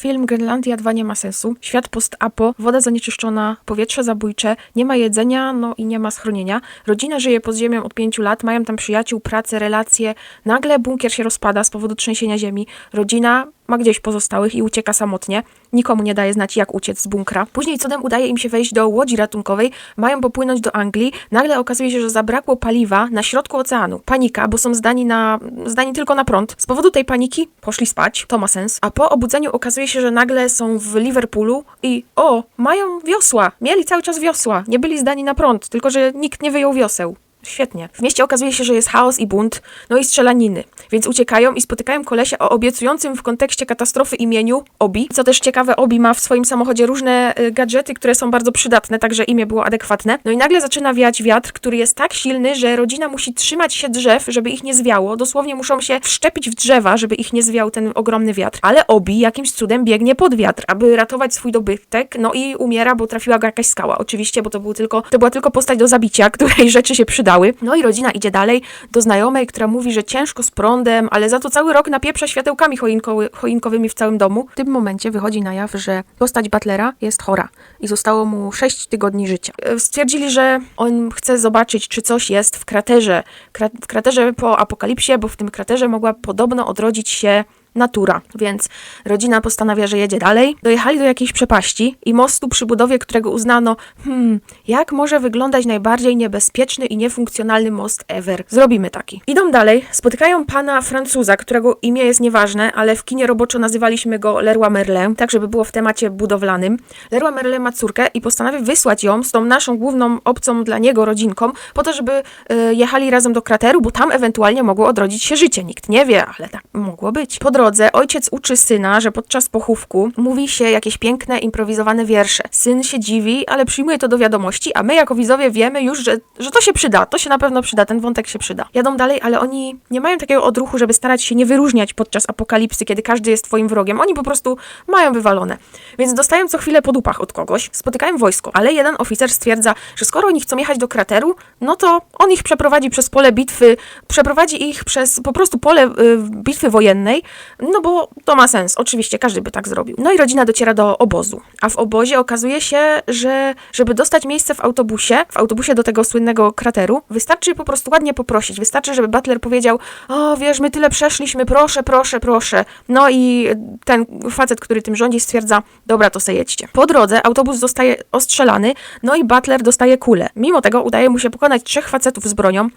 Film Grenlandia 2 nie ma sensu. Świat post-apo, woda zanieczyszczona, powietrze zabójcze, nie ma jedzenia, no i nie ma schronienia. Rodzina żyje pod ziemią od pięciu lat, mają tam przyjaciół, pracę, relacje. Nagle bunkier się rozpada z powodu trzęsienia ziemi. Rodzina ma gdzieś pozostałych i ucieka samotnie. Nikomu nie daje znać, jak uciec z bunkra. Później cudem udaje im się wejść do łodzi ratunkowej, mają popłynąć do Anglii. Nagle okazuje się, że zabrakło paliwa na środku oceanu. Panika, bo są zdani, na, zdani tylko na prąd. Z powodu tej paniki poszli spać, to ma sens. A po obudzeniu okazuje się, że nagle są w Liverpoolu i o, mają wiosła. Mieli cały czas wiosła. Nie byli zdani na prąd, tylko że nikt nie wyjął wioseł. Świetnie. W mieście okazuje się, że jest chaos i bunt, no i strzelaniny. Więc uciekają i spotykają kolesia o obiecującym w kontekście katastrofy imieniu Obi. Co też ciekawe, Obi ma w swoim samochodzie różne y, gadżety, które są bardzo przydatne, także imię było adekwatne. No i nagle zaczyna wiać wiatr, który jest tak silny, że rodzina musi trzymać się drzew, żeby ich nie zwiało. Dosłownie muszą się wszczepić w drzewa, żeby ich nie zwiał ten ogromny wiatr. Ale Obi jakimś cudem biegnie pod wiatr, aby ratować swój dobytek, no i umiera, bo trafiła go jakaś skała. Oczywiście, bo to, był tylko, to była tylko postać do zabicia, której rzeczy się przydały. No i rodzina idzie dalej do znajomej, która mówi, że ciężko z prądem, ale za to cały rok napieprza światełkami choinkowy, choinkowymi w całym domu. W tym momencie wychodzi na jaw, że postać Butlera jest chora i zostało mu 6 tygodni życia. E, Stwierdzili, że on chce zobaczyć, czy coś jest w kraterze. Kra- w kraterze po apokalipsie, bo w tym kraterze mogła podobno odrodzić się natura, więc rodzina postanawia, że jedzie dalej. Dojechali do jakiejś przepaści i mostu przy budowie, którego uznano, hmm, jak może wyglądać najbardziej niebezpieczny i niefunkcjonalny most ever. Zrobimy taki. Idą dalej, spotykają pana Francuza, którego imię jest nieważne, ale w kinie roboczo nazywaliśmy go Leroy Merlin, tak żeby było w temacie budowlanym. Leroy Merlin ma córkę i postanawia wysłać ją z tą naszą główną obcą dla niego rodzinką, po to, żeby y, jechali razem do krateru, bo tam ewentualnie mogło odrodzić się życie. Nikt nie wie, ale tak mogło być. Po drodze ojciec uczy syna, że podczas pochówku mówi się jakieś piękne, improwizowane wiersze. Syn się dziwi, ale przyjmuje to do wiadomości, a my jako widzowie wiemy już, że, że to się przyda, to się na pewno przyda, ten wątek się przyda. Jadą dalej, ale oni nie mają takiego odruchu, żeby starać się nie wyróżniać podczas apokalipsy, kiedy każdy jest twoim wrogiem. Oni po prostu mają wywalone. Więc dostają co chwilę po dupach od kogoś, spotykają wojsko, ale jeden oficer stwierdza, że skoro oni chcą jechać do krateru, no to on ich przeprowadzi przez pole bitwy, przeprowadzi ich przez po prostu pole y, bitwy wojennej, no bo to ma sens. Oczywiście każdy by tak zrobił. No i rodzina dociera do obozu, a w obozie okazuje się, że żeby dostać miejsce w autobusie, w autobusie do tego słynnego krateru, wystarczy po prostu ładnie poprosić. Wystarczy, żeby Butler powiedział: O, wiesz, my tyle przeszliśmy, proszę, proszę, proszę. No i ten facet, który tym rządzi, stwierdza: Dobra, to se jedźcie. Po drodze autobus zostaje ostrzelany, no i Butler dostaje kulę. Mimo tego udaje mu się pokonać trzech facetów z bronią.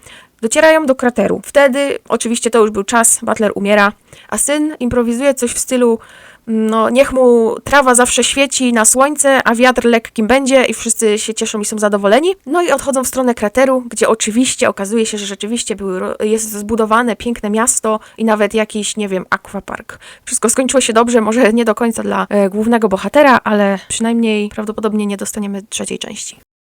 Docierają do krateru. Wtedy, oczywiście to już był czas, Butler umiera, a syn improwizuje coś w stylu no, niech mu trawa zawsze świeci na słońce, a wiatr lekkim będzie i wszyscy się cieszą i są zadowoleni. No i odchodzą w stronę krateru, gdzie oczywiście okazuje się, że rzeczywiście były, jest zbudowane piękne miasto i nawet jakiś, nie wiem, aquapark. Wszystko skończyło się dobrze, może nie do końca dla e, głównego bohatera, ale przynajmniej prawdopodobnie nie dostaniemy trzeciej części.